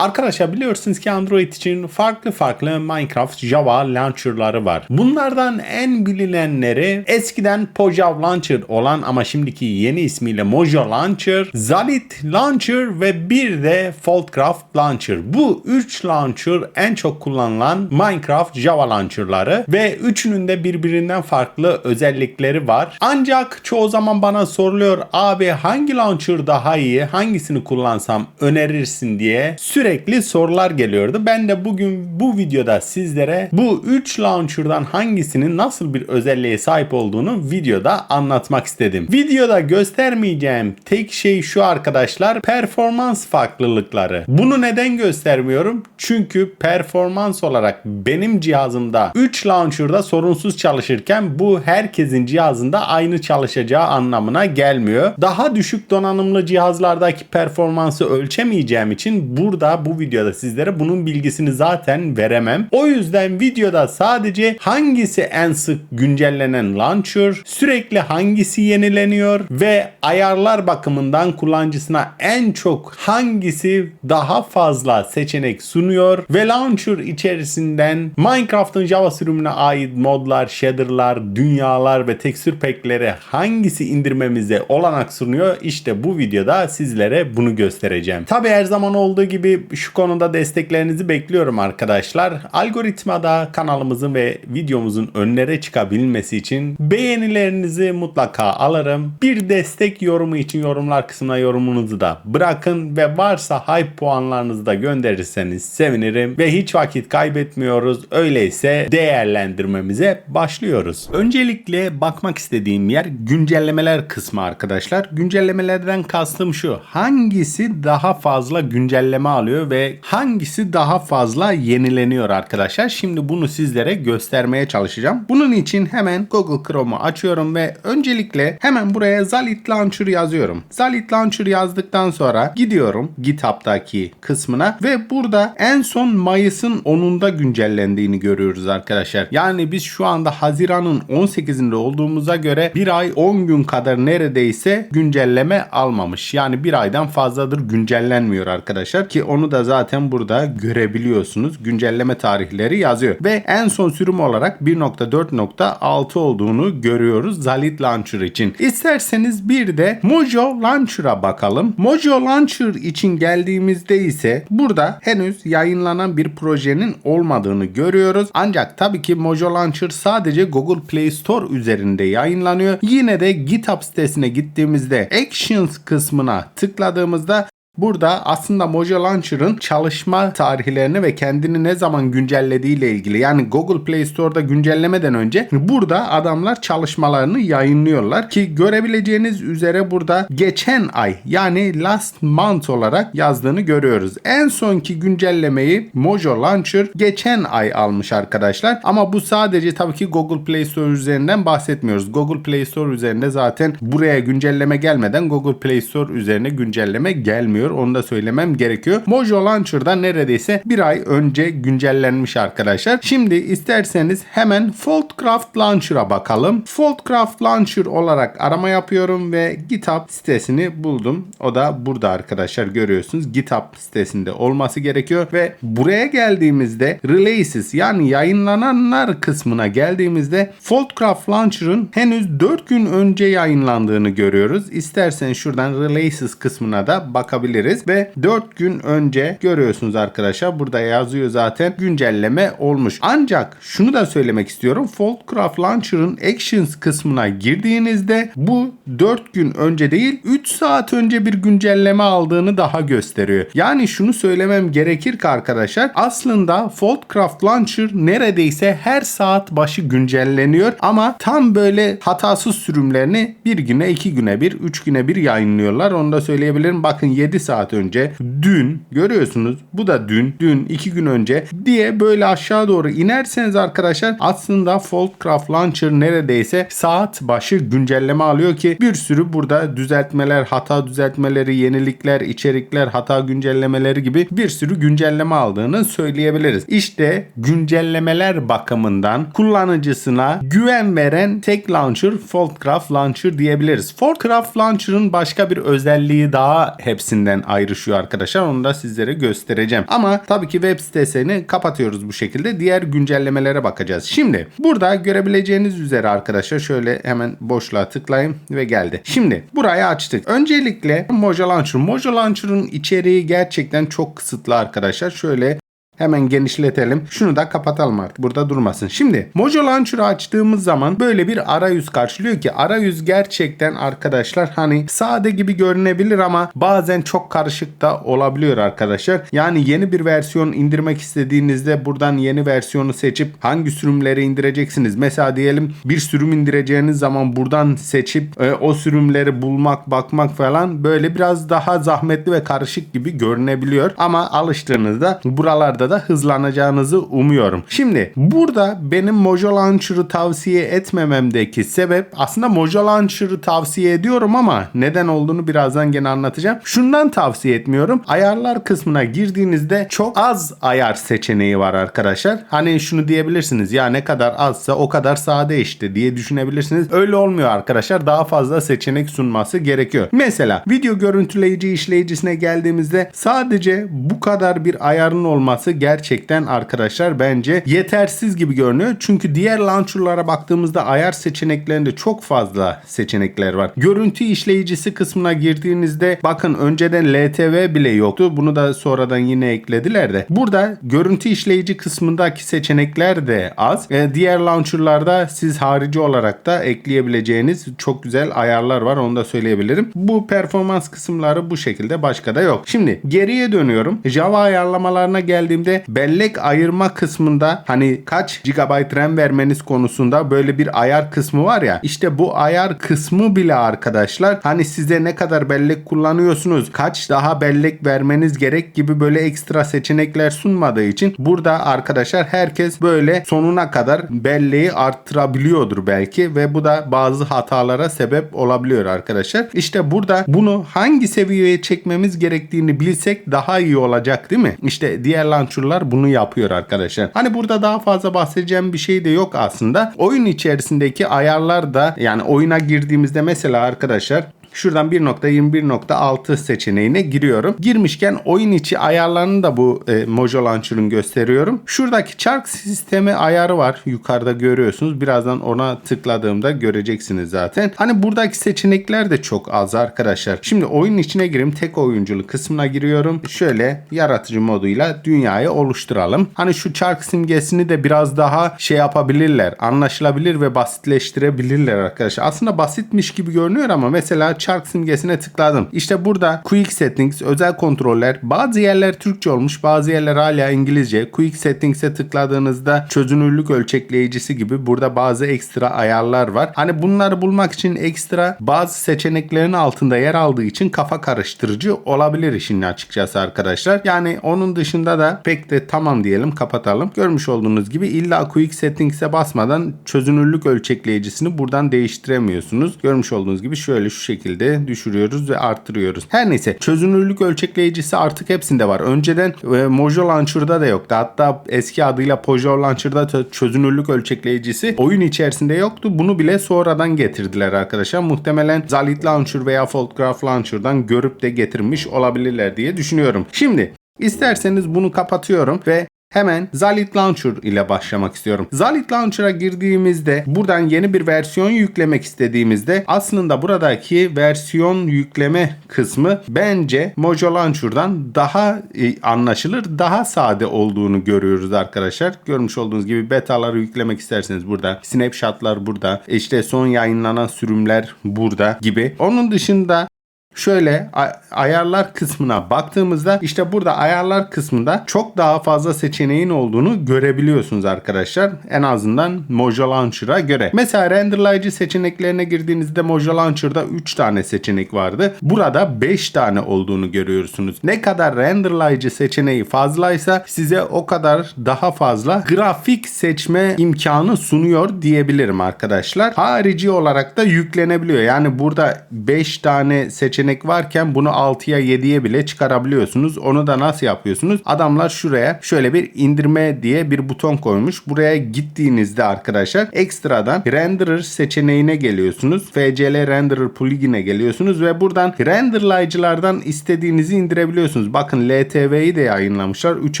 Arkadaşlar biliyorsunuz ki Android için farklı farklı Minecraft Java launcher'ları var. Bunlardan en bilinenleri eskiden Pojav Launcher olan ama şimdiki yeni ismiyle Mojo Launcher, Zalit Launcher ve bir de Foldcraft Launcher. Bu 3 launcher en çok kullanılan Minecraft Java launcher'ları ve üçünün de birbirinden farklı özellikleri var. Ancak çoğu zaman bana soruluyor abi hangi launcher daha iyi, hangisini kullansam önerirsin diye sürekli sorular geliyordu. Ben de bugün bu videoda sizlere bu 3 launcher'dan hangisinin nasıl bir özelliğe sahip olduğunu videoda anlatmak istedim. Videoda göstermeyeceğim tek şey şu arkadaşlar performans farklılıkları. Bunu neden göstermiyorum? Çünkü performans olarak benim cihazımda 3 launcher'da sorunsuz çalışırken bu herkesin cihazında aynı çalışacağı anlamına gelmiyor. Daha düşük donanımlı cihazlardaki performansı ölçemeyeceğim için burada bu videoda sizlere bunun bilgisini zaten veremem. O yüzden videoda sadece hangisi en sık güncellenen launcher, sürekli hangisi yenileniyor ve ayarlar bakımından kullanıcısına en çok hangisi daha fazla seçenek sunuyor ve launcher içerisinden Minecraft'ın Java sürümüne ait modlar, shader'lar, dünyalar ve tekstür pack'leri hangisi indirmemize olanak sunuyor? İşte bu videoda sizlere bunu göstereceğim. Tabi her zaman olduğu gibi şu konuda desteklerinizi bekliyorum arkadaşlar. Algoritmada kanalımızın ve videomuzun önlere çıkabilmesi için beğenilerinizi mutlaka alırım. Bir destek yorumu için yorumlar kısmına yorumunuzu da bırakın ve varsa hype puanlarınızı da gönderirseniz sevinirim ve hiç vakit kaybetmiyoruz. Öyleyse değerlendirmemize başlıyoruz. Öncelikle bakmak istediğim yer güncellemeler kısmı arkadaşlar. Güncellemelerden kastım şu. Hangisi daha fazla güncelleme alıyor ve hangisi daha fazla yenileniyor arkadaşlar. Şimdi bunu sizlere göstermeye çalışacağım. Bunun için hemen Google Chrome'u açıyorum ve öncelikle hemen buraya Zalit Launcher yazıyorum. Zalit Launcher yazdıktan sonra gidiyorum GitHub'daki kısmına ve burada en son Mayıs'ın 10'unda güncellendiğini görüyoruz arkadaşlar. Yani biz şu anda Haziran'ın 18'inde olduğumuza göre bir ay 10 gün kadar neredeyse güncelleme almamış. Yani bir aydan fazladır güncellenmiyor arkadaşlar ki onu da zaten burada görebiliyorsunuz. Güncelleme tarihleri yazıyor ve en son sürüm olarak 1.4.6 olduğunu görüyoruz Zalit Launcher için. İsterseniz bir de Mojo Launcher'a bakalım. Mojo Launcher için geldiğimizde ise burada henüz yayınlanan bir projenin olmadığını görüyoruz. Ancak tabii ki Mojo Launcher sadece Google Play Store üzerinde yayınlanıyor. Yine de GitHub sitesine gittiğimizde Actions kısmına tıkladığımızda Burada aslında Mojo Launcher'ın çalışma tarihlerini ve kendini ne zaman güncellediği ile ilgili yani Google Play Store'da güncellemeden önce burada adamlar çalışmalarını yayınlıyorlar ki görebileceğiniz üzere burada geçen ay yani last month olarak yazdığını görüyoruz. En sonki güncellemeyi Mojo Launcher geçen ay almış arkadaşlar ama bu sadece tabii ki Google Play Store üzerinden bahsetmiyoruz. Google Play Store üzerinde zaten buraya güncelleme gelmeden Google Play Store üzerine güncelleme gelmiyor gelmiyor. Onu da söylemem gerekiyor. Mojo Launcher'da neredeyse bir ay önce güncellenmiş arkadaşlar. Şimdi isterseniz hemen Foldcraft Launcher'a bakalım. Foldcraft Launcher olarak arama yapıyorum ve GitHub sitesini buldum. O da burada arkadaşlar görüyorsunuz. GitHub sitesinde olması gerekiyor ve buraya geldiğimizde Releases yani yayınlananlar kısmına geldiğimizde Foldcraft Launcher'ın henüz 4 gün önce yayınlandığını görüyoruz. İsterseniz şuradan Releases kısmına da bakabiliriz bakabiliriz ve 4 gün önce görüyorsunuz arkadaşlar burada yazıyor zaten güncelleme olmuş. Ancak şunu da söylemek istiyorum. Foldcraft Launcher'ın Actions kısmına girdiğinizde bu 4 gün önce değil 3 saat önce bir güncelleme aldığını daha gösteriyor. Yani şunu söylemem gerekir ki arkadaşlar aslında Foldcraft Launcher neredeyse her saat başı güncelleniyor ama tam böyle hatasız sürümlerini bir güne, iki güne bir, üç güne bir yayınlıyorlar. Onu da söyleyebilirim. Bakın 7 saat önce dün görüyorsunuz bu da dün dün 2 gün önce diye böyle aşağı doğru inerseniz arkadaşlar aslında Foldcraft Launcher neredeyse saat başı güncelleme alıyor ki bir sürü burada düzeltmeler, hata düzeltmeleri, yenilikler, içerikler, hata güncellemeleri gibi bir sürü güncelleme aldığını söyleyebiliriz. İşte güncellemeler bakımından kullanıcısına güven veren tek launcher Foldcraft Launcher diyebiliriz. Foldcraft Launcher'ın başka bir özelliği daha hepsinden birbirinden ayrışıyor arkadaşlar. Onu da sizlere göstereceğim. Ama tabii ki web sitesini kapatıyoruz bu şekilde. Diğer güncellemelere bakacağız. Şimdi burada görebileceğiniz üzere arkadaşlar şöyle hemen boşluğa tıklayayım ve geldi. Şimdi burayı açtık. Öncelikle Mojo Launcher. Mojo Launcher'ın içeriği gerçekten çok kısıtlı arkadaşlar. Şöyle Hemen genişletelim. Şunu da kapatalım artık. Burada durmasın. Şimdi Mojo Launcher'ı açtığımız zaman böyle bir arayüz karşılıyor ki arayüz gerçekten arkadaşlar hani sade gibi görünebilir ama bazen çok karışık da olabiliyor arkadaşlar. Yani yeni bir versiyon indirmek istediğinizde buradan yeni versiyonu seçip hangi sürümleri indireceksiniz. Mesela diyelim bir sürüm indireceğiniz zaman buradan seçip e, o sürümleri bulmak, bakmak falan böyle biraz daha zahmetli ve karışık gibi görünebiliyor. Ama alıştığınızda buralarda da hızlanacağınızı umuyorum. Şimdi burada benim Mojo Launcher'ı tavsiye etmememdeki sebep aslında Mojo Launcher'ı tavsiye ediyorum ama neden olduğunu birazdan gene anlatacağım. Şundan tavsiye etmiyorum. Ayarlar kısmına girdiğinizde çok az ayar seçeneği var arkadaşlar. Hani şunu diyebilirsiniz ya ne kadar azsa o kadar sade işte diye düşünebilirsiniz. Öyle olmuyor arkadaşlar. Daha fazla seçenek sunması gerekiyor. Mesela video görüntüleyici işleyicisine geldiğimizde sadece bu kadar bir ayarın olması gerçekten arkadaşlar bence yetersiz gibi görünüyor. Çünkü diğer launcher'lara baktığımızda ayar seçeneklerinde çok fazla seçenekler var. Görüntü işleyicisi kısmına girdiğinizde bakın önceden LTV bile yoktu. Bunu da sonradan yine eklediler de. Burada görüntü işleyici kısmındaki seçenekler de az. E, diğer launcher'larda siz harici olarak da ekleyebileceğiniz çok güzel ayarlar var. Onu da söyleyebilirim. Bu performans kısımları bu şekilde başka da yok. Şimdi geriye dönüyorum. Java ayarlamalarına geldiğimde bellek ayırma kısmında hani kaç GB RAM vermeniz konusunda böyle bir ayar kısmı var ya. İşte bu ayar kısmı bile arkadaşlar hani size ne kadar bellek kullanıyorsunuz, kaç daha bellek vermeniz gerek gibi böyle ekstra seçenekler sunmadığı için burada arkadaşlar herkes böyle sonuna kadar belleği arttırabiliyordur belki ve bu da bazı hatalara sebep olabiliyor arkadaşlar. İşte burada bunu hangi seviyeye çekmemiz gerektiğini bilsek daha iyi olacak değil mi? İşte diğer launcher'lar bunu yapıyor arkadaşlar. Hani burada daha fazla bahsedeceğim bir şey de yok aslında. Oyun içerisindeki ayarlar da yani oyuna girdiğimizde mesela arkadaşlar Şuradan 1.21.6 seçeneğine giriyorum. Girmişken oyun içi ayarlarını da bu e, Mojo Launcher'ın gösteriyorum. Şuradaki çark sistemi ayarı var. Yukarıda görüyorsunuz. Birazdan ona tıkladığımda göreceksiniz zaten. Hani buradaki seçenekler de çok az arkadaşlar. Şimdi oyun içine gireyim. Tek oyunculu kısmına giriyorum. Şöyle yaratıcı moduyla dünyayı oluşturalım. Hani şu çark simgesini de biraz daha şey yapabilirler. Anlaşılabilir ve basitleştirebilirler arkadaşlar. Aslında basitmiş gibi görünüyor ama mesela çark simgesine tıkladım. İşte burada Quick Settings, özel kontroller. Bazı yerler Türkçe olmuş, bazı yerler hala İngilizce. Quick Settings'e tıkladığınızda çözünürlük ölçekleyicisi gibi burada bazı ekstra ayarlar var. Hani bunları bulmak için ekstra bazı seçeneklerin altında yer aldığı için kafa karıştırıcı olabilir işin açıkçası arkadaşlar. Yani onun dışında da pek de tamam diyelim kapatalım. Görmüş olduğunuz gibi illa Quick Settings'e basmadan çözünürlük ölçekleyicisini buradan değiştiremiyorsunuz. Görmüş olduğunuz gibi şöyle şu şekilde şekilde düşürüyoruz ve arttırıyoruz. Her neyse çözünürlük ölçekleyicisi artık hepsinde var. Önceden e, Mojo Launcher'da da yoktu. Hatta eski adıyla Pojo Launcher'da çözünürlük ölçekleyicisi oyun içerisinde yoktu. Bunu bile sonradan getirdiler arkadaşlar. Muhtemelen Zalit Launcher veya Photograph Launcher'dan görüp de getirmiş olabilirler diye düşünüyorum. Şimdi İsterseniz bunu kapatıyorum ve Hemen Zalit Launcher ile başlamak istiyorum. Zalit Launcher'a girdiğimizde buradan yeni bir versiyon yüklemek istediğimizde aslında buradaki versiyon yükleme kısmı bence Mojo Launcher'dan daha anlaşılır, daha sade olduğunu görüyoruz arkadaşlar. Görmüş olduğunuz gibi betaları yüklemek isterseniz burada, snapshotlar burada, işte son yayınlanan sürümler burada gibi. Onun dışında Şöyle ayarlar kısmına baktığımızda işte burada ayarlar kısmında çok daha fazla seçeneğin olduğunu görebiliyorsunuz arkadaşlar. En azından Mojo Launcher'a göre. Mesela renderlayıcı seçeneklerine girdiğinizde Mojo Launcher'da 3 tane seçenek vardı. Burada 5 tane olduğunu görüyorsunuz. Ne kadar renderlayıcı seçeneği fazlaysa size o kadar daha fazla grafik seçme imkanı sunuyor diyebilirim arkadaşlar. Harici olarak da yüklenebiliyor. Yani burada 5 tane seçenek seçenek varken bunu 6'ya 7'ye bile çıkarabiliyorsunuz. Onu da nasıl yapıyorsunuz? Adamlar şuraya şöyle bir indirme diye bir buton koymuş. Buraya gittiğinizde arkadaşlar ekstradan renderer seçeneğine geliyorsunuz. FCL renderer plugin'e geliyorsunuz ve buradan renderlayıcılardan istediğinizi indirebiliyorsunuz. Bakın LTV'yi de yayınlamışlar 3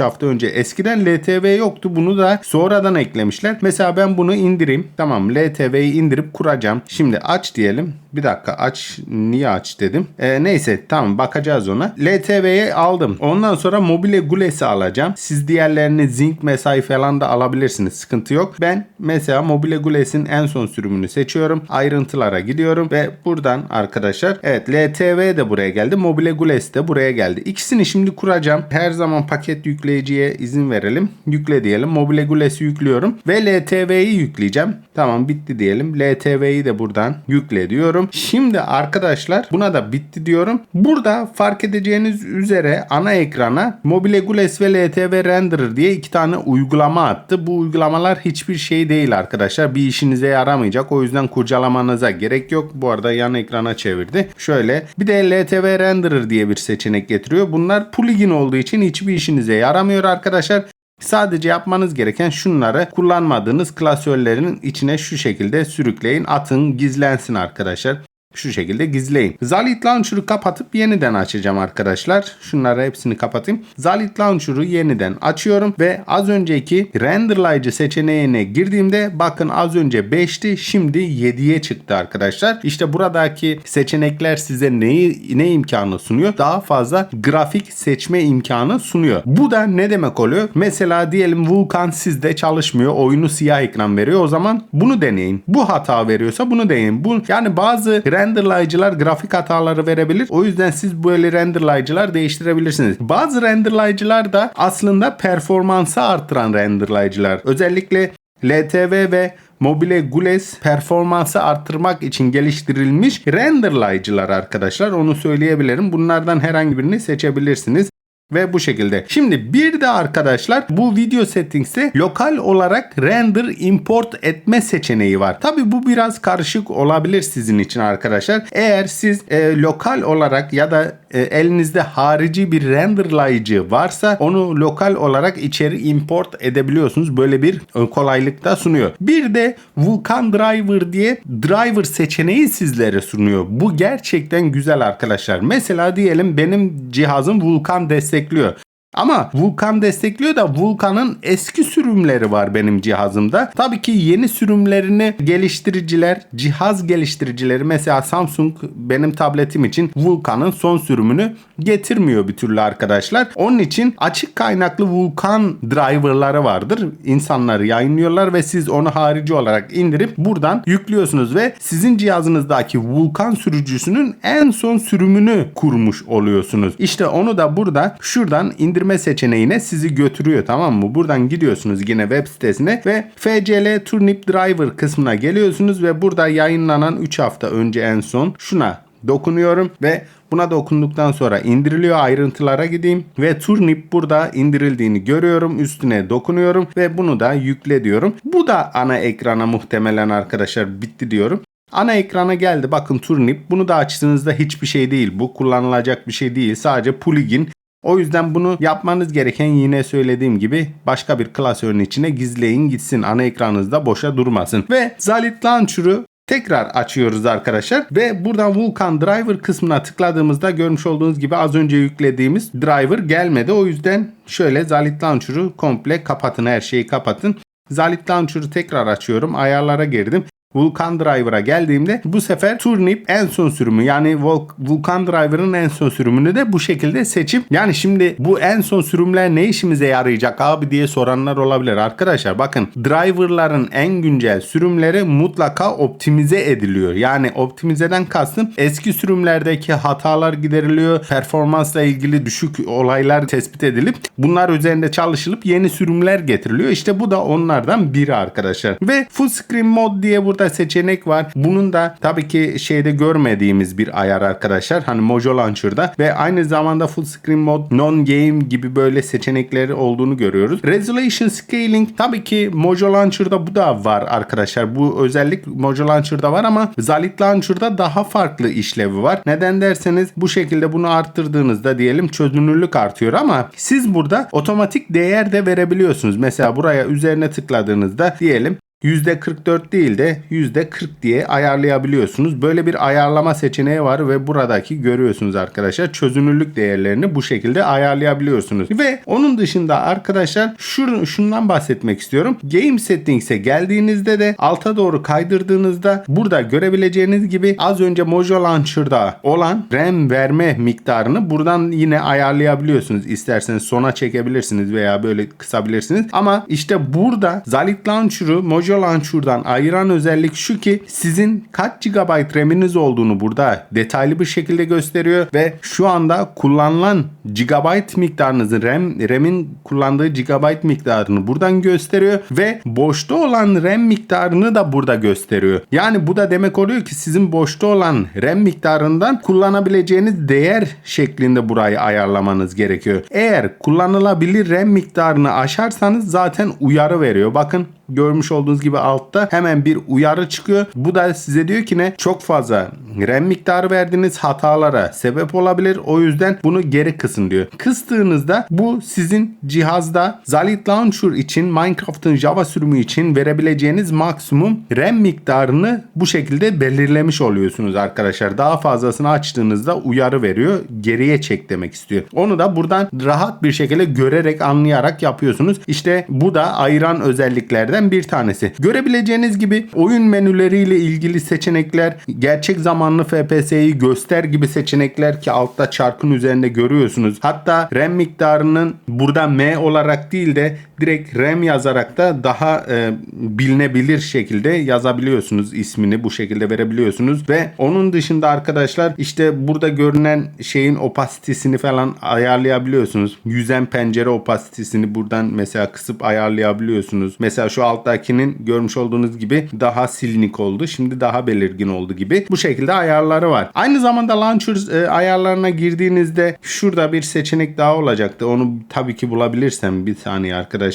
hafta önce. Eskiden LTV yoktu. Bunu da sonradan eklemişler. Mesela ben bunu indireyim. Tamam LTV'yi indirip kuracağım. Şimdi aç diyelim. Bir dakika aç. Niye aç dedim. Ee, neyse tamam bakacağız ona. LTV'yi aldım. Ondan sonra Mobile Gules'i alacağım. Siz diğerlerini Zinc Mesai falan da alabilirsiniz. Sıkıntı yok. Ben mesela Mobile Gules'in en son sürümünü seçiyorum. Ayrıntılara gidiyorum ve buradan arkadaşlar evet LTV de buraya geldi. Mobile Gules de buraya geldi. İkisini şimdi kuracağım. Her zaman paket yükleyiciye izin verelim. Yükle diyelim. Mobile Gules'i yüklüyorum ve LTV'yi yükleyeceğim. Tamam bitti diyelim. LTV'yi de buradan yükle diyorum. Şimdi arkadaşlar buna da bitti diyorum. Burada fark edeceğiniz üzere ana ekrana Mobile Gules ve LTV Renderer diye iki tane uygulama attı. Bu uygulamalar hiçbir şey değil arkadaşlar. Bir işinize yaramayacak. O yüzden kurcalamanıza gerek yok. Bu arada yan ekrana çevirdi. Şöyle bir de LTV Renderer diye bir seçenek getiriyor. Bunlar plugin olduğu için hiçbir işinize yaramıyor arkadaşlar. Sadece yapmanız gereken şunları kullanmadığınız klasörlerin içine şu şekilde sürükleyin. Atın gizlensin arkadaşlar. Şu şekilde gizleyin. Zalit Launcher'ı kapatıp yeniden açacağım arkadaşlar. Şunları hepsini kapatayım. Zalit Launcher'ı yeniden açıyorum ve az önceki renderlayıcı seçeneğine girdiğimde bakın az önce 5'ti şimdi 7'ye çıktı arkadaşlar. İşte buradaki seçenekler size neyi ne imkanı sunuyor? Daha fazla grafik seçme imkanı sunuyor. Bu da ne demek oluyor? Mesela diyelim Vulkan sizde çalışmıyor. Oyunu siyah ekran veriyor. O zaman bunu deneyin. Bu hata veriyorsa bunu deneyin. Bu yani bazı renderlayıcılar grafik hataları verebilir. O yüzden siz böyle renderlayıcılar değiştirebilirsiniz. Bazı renderlayıcılar da aslında performansı arttıran renderlayıcılar. Özellikle LTV ve Mobile Gules performansı arttırmak için geliştirilmiş renderlayıcılar arkadaşlar. Onu söyleyebilirim. Bunlardan herhangi birini seçebilirsiniz. Ve bu şekilde. Şimdi bir de arkadaşlar bu video settings'te lokal olarak render import etme seçeneği var. Tabi bu biraz karışık olabilir sizin için arkadaşlar. Eğer siz e, lokal olarak ya da e, elinizde harici bir renderlayıcı varsa onu lokal olarak içeri import edebiliyorsunuz. Böyle bir e, kolaylık da sunuyor. Bir de Vulkan Driver diye driver seçeneği sizlere sunuyor. Bu gerçekten güzel arkadaşlar. Mesela diyelim benim cihazım Vulkan destekliyor. Ama Vulkan destekliyor da Vulkan'ın eski sürümleri var benim cihazımda. Tabii ki yeni sürümlerini geliştiriciler, cihaz geliştiricileri mesela Samsung benim tabletim için Vulkan'ın son sürümünü getirmiyor bir türlü arkadaşlar. Onun için açık kaynaklı Vulkan driverları vardır. İnsanları yayınlıyorlar ve siz onu harici olarak indirip buradan yüklüyorsunuz ve sizin cihazınızdaki Vulkan sürücüsünün en son sürümünü kurmuş oluyorsunuz. İşte onu da burada şuradan indirme seçeneğine sizi götürüyor tamam mı? Buradan gidiyorsunuz yine web sitesine ve FCL Turnip Driver kısmına geliyorsunuz ve burada yayınlanan 3 hafta önce en son şuna dokunuyorum ve buna dokunduktan sonra indiriliyor ayrıntılara gideyim ve Turnip burada indirildiğini görüyorum üstüne dokunuyorum ve bunu da yükle diyorum. Bu da ana ekrana muhtemelen arkadaşlar bitti diyorum. Ana ekrana geldi bakın Turnip bunu da açtığınızda hiçbir şey değil bu kullanılacak bir şey değil sadece plugin o yüzden bunu yapmanız gereken yine söylediğim gibi başka bir klasörün içine gizleyin gitsin. Ana ekranınızda boşa durmasın. Ve Zalit Launcher'ı Tekrar açıyoruz arkadaşlar ve buradan Vulkan Driver kısmına tıkladığımızda görmüş olduğunuz gibi az önce yüklediğimiz driver gelmedi. O yüzden şöyle Zalit Launcher'ı komple kapatın her şeyi kapatın. Zalit Launcher'ı tekrar açıyorum ayarlara girdim. Vulkan Driver'a geldiğimde bu sefer Turnip en son sürümü yani Vulkan Driver'ın en son sürümünü de bu şekilde seçip yani şimdi bu en son sürümler ne işimize yarayacak abi diye soranlar olabilir. Arkadaşlar bakın driver'ların en güncel sürümleri mutlaka optimize ediliyor. Yani optimizeden kastım eski sürümlerdeki hatalar gideriliyor. Performansla ilgili düşük olaylar tespit edilip bunlar üzerinde çalışılıp yeni sürümler getiriliyor. İşte bu da onlardan biri arkadaşlar. Ve full screen mod diye burada burada seçenek var. Bunun da tabii ki şeyde görmediğimiz bir ayar arkadaşlar. Hani Mojo Launcher'da ve aynı zamanda full screen mode, non game gibi böyle seçenekleri olduğunu görüyoruz. Resolution scaling tabii ki Mojo Launcher'da bu da var arkadaşlar. Bu özellik Mojo Launcher'da var ama Zalit Launcher'da daha farklı işlevi var. Neden derseniz bu şekilde bunu arttırdığınızda diyelim çözünürlük artıyor ama siz burada otomatik değer de verebiliyorsunuz. Mesela buraya üzerine tıkladığınızda diyelim %44 değil de %40 diye ayarlayabiliyorsunuz. Böyle bir ayarlama seçeneği var ve buradaki görüyorsunuz arkadaşlar çözünürlük değerlerini bu şekilde ayarlayabiliyorsunuz. Ve onun dışında arkadaşlar şur şundan bahsetmek istiyorum. Game Settings'e geldiğinizde de alta doğru kaydırdığınızda burada görebileceğiniz gibi az önce Mojo Launcher'da olan RAM verme miktarını buradan yine ayarlayabiliyorsunuz. İsterseniz sona çekebilirsiniz veya böyle kısabilirsiniz. Ama işte burada Zalit Launcher'ı Mojo Launcher'dan ayıran özellik şu ki sizin kaç GB RAM'iniz olduğunu burada detaylı bir şekilde gösteriyor ve şu anda kullanılan GB miktarınızı RAM RAM'in kullandığı GB miktarını buradan gösteriyor ve boşta olan RAM miktarını da burada gösteriyor. Yani bu da demek oluyor ki sizin boşta olan RAM miktarından kullanabileceğiniz değer şeklinde burayı ayarlamanız gerekiyor. Eğer kullanılabilir RAM miktarını aşarsanız zaten uyarı veriyor. Bakın görmüş olduğunuz gibi altta hemen bir uyarı çıkıyor. Bu da size diyor ki ne çok fazla RAM miktarı verdiğiniz hatalara sebep olabilir. O yüzden bunu geri kısın diyor. Kıstığınızda bu sizin cihazda Zalit Launcher için Minecraft'ın Java sürümü için verebileceğiniz maksimum RAM miktarını bu şekilde belirlemiş oluyorsunuz arkadaşlar. Daha fazlasını açtığınızda uyarı veriyor. Geriye çek demek istiyor. Onu da buradan rahat bir şekilde görerek anlayarak yapıyorsunuz. İşte bu da ayıran özelliklerden bir tanesi. Görebileceğiniz gibi oyun menüleriyle ilgili seçenekler, gerçek zamanlı FPS'yi göster gibi seçenekler ki altta çarkın üzerinde görüyorsunuz. Hatta RAM miktarının burada M olarak değil de direkt RAM yazarak da daha e, bilinebilir şekilde yazabiliyorsunuz ismini bu şekilde verebiliyorsunuz ve onun dışında arkadaşlar işte burada görünen şeyin opasitesini falan ayarlayabiliyorsunuz. Yüzen pencere opasitesini buradan mesela kısıp ayarlayabiliyorsunuz. Mesela şu alttakinin görmüş olduğunuz gibi daha silinik oldu. Şimdi daha belirgin oldu gibi. Bu şekilde ayarları var. Aynı zamanda launcher e, ayarlarına girdiğinizde şurada bir seçenek daha olacaktı. Onu tabii ki bulabilirsem bir saniye arkadaşlar.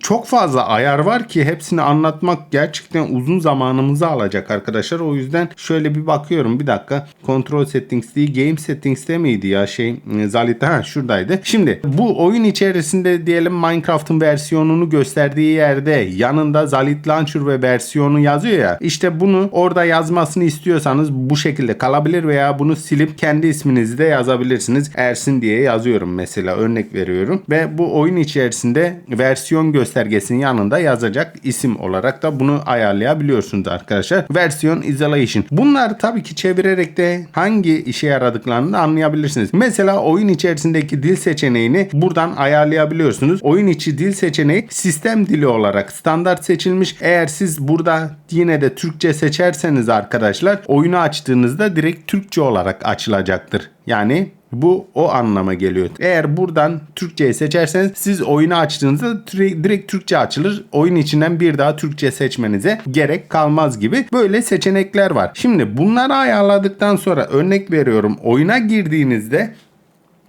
Çok fazla ayar var ki hepsini anlatmak gerçekten uzun zamanımızı alacak arkadaşlar. O yüzden şöyle bir bakıyorum. Bir dakika. Control settings değil. Game settings'te miydi ya şey Zalita ha şuradaydı. Şimdi bu oyun içerisinde diyelim Minecraft'ın versiyonunu gösterdiği yerde yanında Zalit Launcher ve versiyonu yazıyor ya. İşte bunu orada yazmasını istiyorsanız bu şekilde kalabilir veya bunu silip kendi isminizi de yazabilirsiniz. Ersin diye yazıyorum mesela örnek veriyorum. Ve bu oyun içerisinde versiyon göstergesinin yanında yazacak isim olarak da bunu ayarlayabiliyorsunuz arkadaşlar. Versiyon isolation. Bunlar tabii ki çevirerek de hangi işe yaradıklarını da anlayabilirsiniz. Mesela oyun içerisindeki dil seçeneğini buradan ayarlayabiliyorsunuz. Oyun içi dil seçeneği sistem dili olarak standart seçilmiş. Eğer siz burada yine de Türkçe seçerseniz arkadaşlar oyunu açtığınızda direkt Türkçe olarak açılacaktır. Yani bu o anlama geliyor. Eğer buradan Türkçeyi seçerseniz siz oyunu açtığınızda direkt Türkçe açılır. Oyun içinden bir daha Türkçe seçmenize gerek kalmaz gibi böyle seçenekler var. Şimdi bunları ayarladıktan sonra örnek veriyorum oyuna girdiğinizde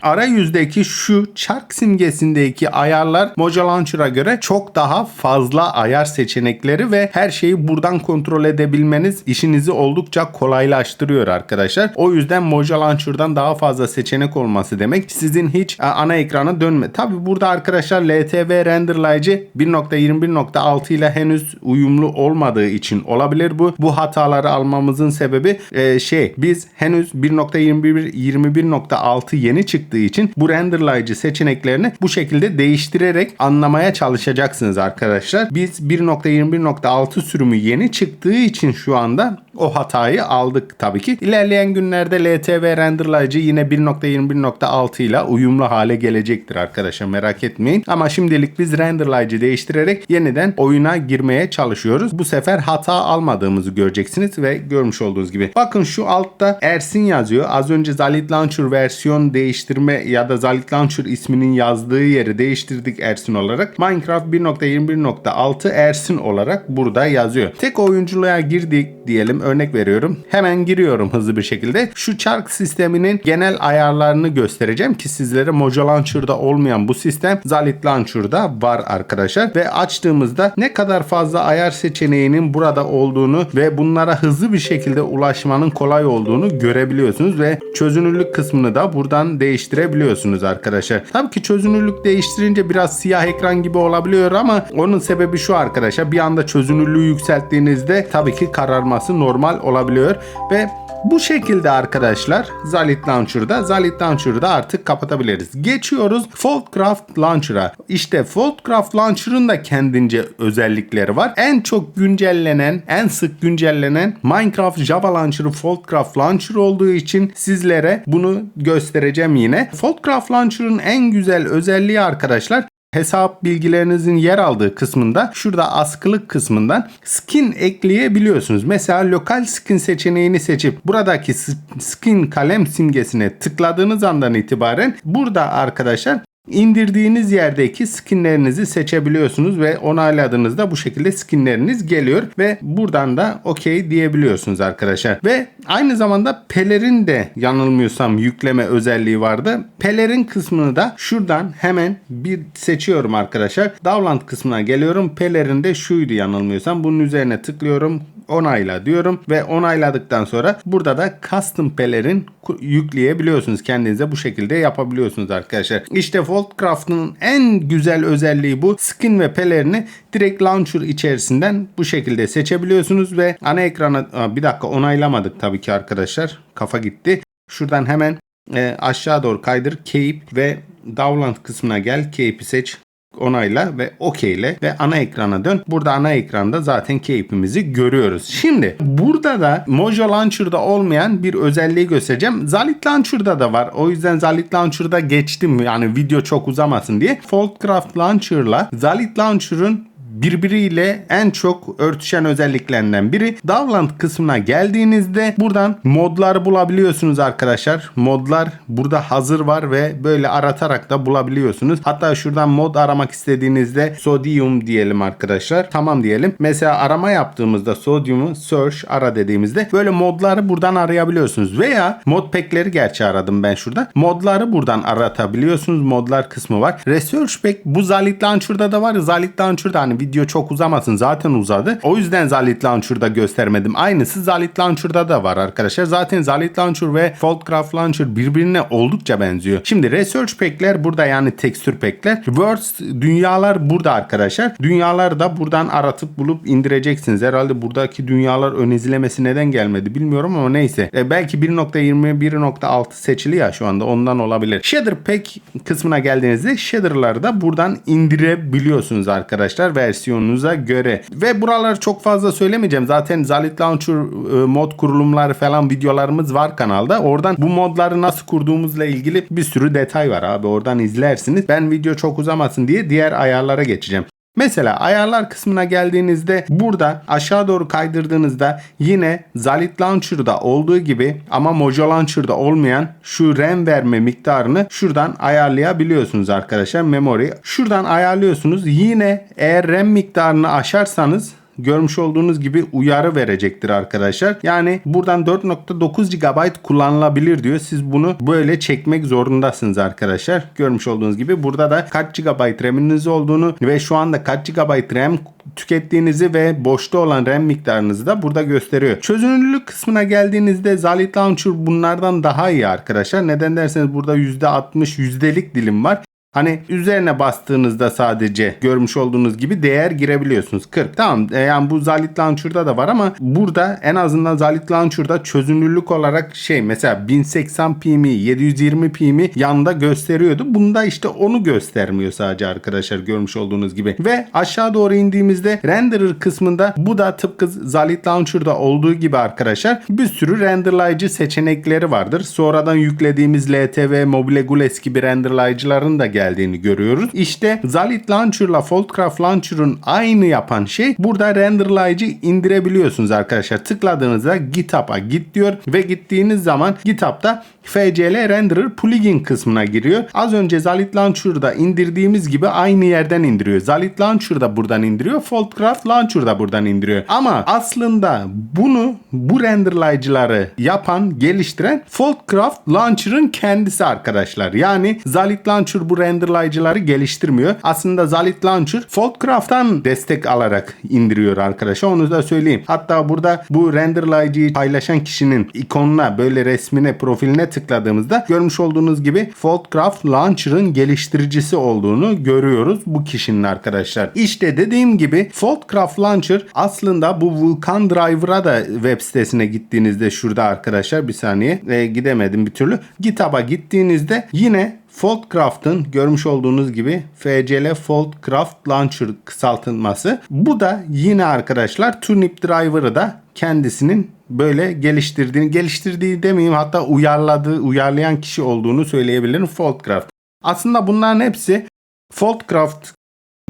arayüzdeki şu çark simgesindeki ayarlar Mojo Launcher'a göre çok daha fazla ayar seçenekleri ve her şeyi buradan kontrol edebilmeniz işinizi oldukça kolaylaştırıyor arkadaşlar. O yüzden Mojo Launcher'dan daha fazla seçenek olması demek sizin hiç ana ekrana dönme. Tabi burada arkadaşlar LTV renderlayıcı 1.21.6 ile henüz uyumlu olmadığı için olabilir bu. Bu hataları almamızın sebebi e, şey biz henüz 1.21 21.6 yeni çıktı çıktığı için bu renderlayıcı seçeneklerini bu şekilde değiştirerek anlamaya çalışacaksınız arkadaşlar. Biz 1.21.6 sürümü yeni çıktığı için şu anda o hatayı aldık tabii ki. İlerleyen günlerde LTV renderlayıcı yine 1.21.6 ile uyumlu hale gelecektir arkadaşlar merak etmeyin. Ama şimdilik biz renderlayıcı değiştirerek yeniden oyuna girmeye çalışıyoruz. Bu sefer hata almadığımızı göreceksiniz ve görmüş olduğunuz gibi. Bakın şu altta Ersin yazıyor. Az önce Zalit Launcher versiyon değiştirme ya da Zalit Launcher isminin yazdığı yeri değiştirdik Ersin olarak. Minecraft 1.21.6 Ersin olarak burada yazıyor. Tek oyunculuğa girdik diyelim örnek veriyorum. Hemen giriyorum hızlı bir şekilde. Şu çark sisteminin genel ayarlarını göstereceğim ki sizlere Mojo Launcher'da olmayan bu sistem Zalit Launcher'da var arkadaşlar. Ve açtığımızda ne kadar fazla ayar seçeneğinin burada olduğunu ve bunlara hızlı bir şekilde ulaşmanın kolay olduğunu görebiliyorsunuz ve çözünürlük kısmını da buradan değiştirebiliyorsunuz arkadaşlar. Tabii ki çözünürlük değiştirince biraz siyah ekran gibi olabiliyor ama onun sebebi şu arkadaşlar. Bir anda çözünürlüğü yükselttiğinizde tabii ki kararması normal olabiliyor ve bu şekilde arkadaşlar Zalit Launcher'da Zalit Launcher'da artık kapatabiliriz. Geçiyoruz Foldcraft Launcher'a. İşte Foldcraft Launcher'ın da kendince özellikleri var. En çok güncellenen, en sık güncellenen Minecraft Java Launcher'ı Foldcraft Launcher olduğu için sizlere bunu göstereceğim yine. Foldcraft Launcher'ın en güzel özelliği arkadaşlar hesap bilgilerinizin yer aldığı kısmında şurada askılık kısmından skin ekleyebiliyorsunuz. Mesela lokal skin seçeneğini seçip buradaki skin kalem simgesine tıkladığınız andan itibaren burada arkadaşlar indirdiğiniz yerdeki skinlerinizi seçebiliyorsunuz ve onayladığınızda bu şekilde skinleriniz geliyor ve buradan da okey diyebiliyorsunuz arkadaşlar. Ve aynı zamanda pelerin de yanılmıyorsam yükleme özelliği vardı. Pelerin kısmını da şuradan hemen bir seçiyorum arkadaşlar. Download kısmına geliyorum. Pelerin de şuydu yanılmıyorsam. Bunun üzerine tıklıyorum onayla diyorum ve onayladıktan sonra burada da custom pelerin yükleyebiliyorsunuz. Kendinize bu şekilde yapabiliyorsunuz arkadaşlar. İşte Foldcraft'ın en güzel özelliği bu. Skin ve pelerini direkt launcher içerisinden bu şekilde seçebiliyorsunuz ve ana ekrana bir dakika onaylamadık tabii ki arkadaşlar. Kafa gitti. Şuradan hemen e, aşağı doğru kaydır. Cape ve Download kısmına gel. Cape'i seç onayla ve okeyle ve ana ekrana dön. Burada ana ekranda zaten keyfimizi görüyoruz. Şimdi burada da Mojo Launcher'da olmayan bir özelliği göstereceğim. Zalit Launcher'da da var. O yüzden Zalit Launcher'da geçtim. Yani video çok uzamasın diye. Foldcraft Launcher'la Zalit Launcher'ın birbiriyle en çok örtüşen özelliklerinden biri. Download kısmına geldiğinizde buradan modları bulabiliyorsunuz arkadaşlar. Modlar burada hazır var ve böyle aratarak da bulabiliyorsunuz. Hatta şuradan mod aramak istediğinizde sodium diyelim arkadaşlar. Tamam diyelim. Mesela arama yaptığımızda sodiumu search ara dediğimizde böyle modları buradan arayabiliyorsunuz. Veya mod pack'leri gerçi aradım ben şurada. Modları buradan aratabiliyorsunuz. Modlar kısmı var. Research pack bu Zalit Launcher'da da var. Zalit Launcher'da hani video çok uzamasın zaten uzadı. O yüzden Zalit Launcher'da göstermedim. Aynısı Zalit Launcher'da da var arkadaşlar. Zaten Zalit Launcher ve Foldcraft Launcher birbirine oldukça benziyor. Şimdi Research Pack'ler burada yani tekstür pack'ler. Words dünyalar burada arkadaşlar. Dünyalar da buradan aratıp bulup indireceksiniz. Herhalde buradaki dünyalar ön izlemesi neden gelmedi bilmiyorum ama neyse. E, belki 1.20 1.6 seçili ya şu anda ondan olabilir. Shader Pack kısmına geldiğinizde shader'ları da buradan indirebiliyorsunuz arkadaşlar versiyonunuza göre. Ve buraları çok fazla söylemeyeceğim. Zaten Zalit Launcher e, mod kurulumları falan videolarımız var kanalda. Oradan bu modları nasıl kurduğumuzla ilgili bir sürü detay var abi. Oradan izlersiniz. Ben video çok uzamasın diye diğer ayarlara geçeceğim. Mesela ayarlar kısmına geldiğinizde burada aşağı doğru kaydırdığınızda yine Zalit Launcher'da olduğu gibi ama Mojo Launcher'da olmayan şu RAM verme miktarını şuradan ayarlayabiliyorsunuz arkadaşlar. Memory. Şuradan ayarlıyorsunuz. Yine eğer RAM miktarını aşarsanız görmüş olduğunuz gibi uyarı verecektir arkadaşlar. Yani buradan 4.9 GB kullanılabilir diyor. Siz bunu böyle çekmek zorundasınız arkadaşlar. Görmüş olduğunuz gibi burada da kaç GB RAM'iniz olduğunu ve şu anda kaç GB RAM tükettiğinizi ve boşta olan RAM miktarınızı da burada gösteriyor. Çözünürlük kısmına geldiğinizde Zalit Launcher bunlardan daha iyi arkadaşlar. Neden derseniz burada %60 yüzdelik dilim var. Hani üzerine bastığınızda sadece görmüş olduğunuz gibi değer girebiliyorsunuz. 40. Tamam e, yani bu Zalit Launcher'da da var ama burada en azından Zalit Launcher'da çözünürlük olarak şey mesela 1080p mi 720p mi yanda gösteriyordu. Bunda işte onu göstermiyor sadece arkadaşlar görmüş olduğunuz gibi. Ve aşağı doğru indiğimizde renderer kısmında bu da tıpkı Zalit Launcher'da olduğu gibi arkadaşlar bir sürü renderlayıcı seçenekleri vardır. Sonradan yüklediğimiz LTV, Mobile Gules gibi renderlayıcıların da geldiğini görüyoruz. İşte Zalit Launcher'la Foldcraft Launcher'ın aynı yapan şey burada renderlayıcı indirebiliyorsunuz arkadaşlar. Tıkladığınızda GitHub'a git diyor ve gittiğiniz zaman GitHub'da FCL Renderer Plugin kısmına giriyor. Az önce Zalit Launcher'da indirdiğimiz gibi aynı yerden indiriyor. Zalit Launcher'da buradan indiriyor. Foldcraft Launcher'da buradan indiriyor. Ama aslında bunu bu renderlayıcıları yapan, geliştiren Foldcraft Launcher'ın kendisi arkadaşlar. Yani Zalit Launcher bu renderlayıcıları geliştirmiyor. Aslında Zalit Launcher Foldcraft'tan destek alarak indiriyor arkadaşlar. Onu da söyleyeyim. Hatta burada bu renderlayıcıyı paylaşan kişinin ikonuna böyle resmine profiline tıkladığımızda görmüş olduğunuz gibi Foldcraft Launcher'ın geliştiricisi olduğunu görüyoruz bu kişinin arkadaşlar. İşte dediğim gibi Foldcraft Launcher aslında bu Vulkan Driver'a da web sitesine gittiğinizde şurada arkadaşlar bir saniye e, gidemedim bir türlü. GitHub'a gittiğinizde yine Foldcraft'ın görmüş olduğunuz gibi FCL Foldcraft Launcher kısaltılması. Bu da yine arkadaşlar Turnip Driver'ı da kendisinin böyle geliştirdiğini, geliştirdiği demeyeyim hatta uyarladığı, uyarlayan kişi olduğunu söyleyebilirim Foldcraft. Aslında bunların hepsi Foldcraft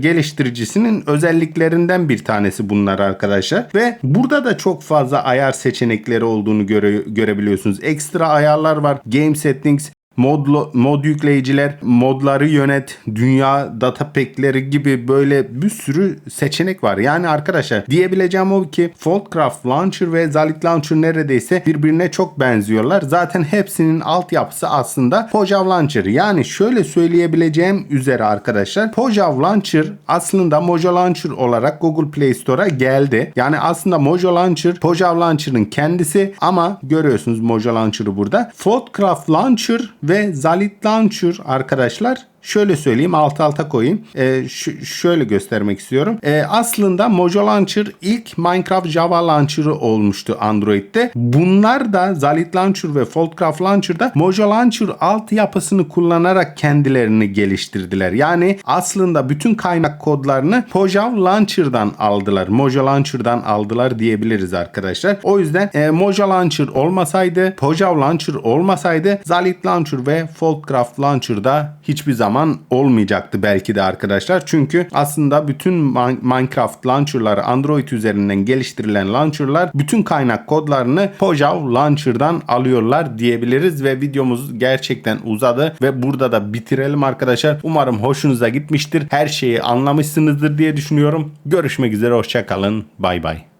geliştiricisinin özelliklerinden bir tanesi bunlar arkadaşlar. Ve burada da çok fazla ayar seçenekleri olduğunu göre, görebiliyorsunuz. Ekstra ayarlar var. Game settings, mod, mod yükleyiciler, modları yönet, dünya data pack'leri gibi böyle bir sürü seçenek var. Yani arkadaşlar diyebileceğim o ki Foldcraft Launcher ve Zalit Launcher neredeyse birbirine çok benziyorlar. Zaten hepsinin altyapısı aslında Pojav Launcher. Yani şöyle söyleyebileceğim üzere arkadaşlar Pojav Launcher aslında Mojo Launcher olarak Google Play Store'a geldi. Yani aslında Mojo Launcher Pojav Launcher'ın kendisi ama görüyorsunuz Mojo Launcher'ı burada. Foldcraft Launcher ve Zalit Launcher arkadaşlar şöyle söyleyeyim alt alta koyayım. Ş- şöyle göstermek istiyorum. Ee, aslında Mojo Launcher ilk Minecraft Java Launcher'ı olmuştu Android'de. Bunlar da Zalit Launcher ve Foldcraft Launcher'da Mojo Launcher altyapısını kullanarak kendilerini geliştirdiler. Yani aslında bütün kaynak kodlarını Pojav Launcher'dan aldılar. Mojo Launcher'dan aldılar diyebiliriz arkadaşlar. O yüzden e, Mojo Launcher olmasaydı, Pojav Launcher olmasaydı Zalit Launcher ve Foldcraft Launcher'da hiçbir zaman olmayacaktı belki de arkadaşlar. Çünkü aslında bütün Minecraft launcher'ları Android üzerinden geliştirilen launcher'lar bütün kaynak kodlarını Pojav Launcher'dan alıyorlar diyebiliriz ve videomuz gerçekten uzadı ve burada da bitirelim arkadaşlar. Umarım hoşunuza gitmiştir. Her şeyi anlamışsınızdır diye düşünüyorum. Görüşmek üzere hoşçakalın. Bay bay.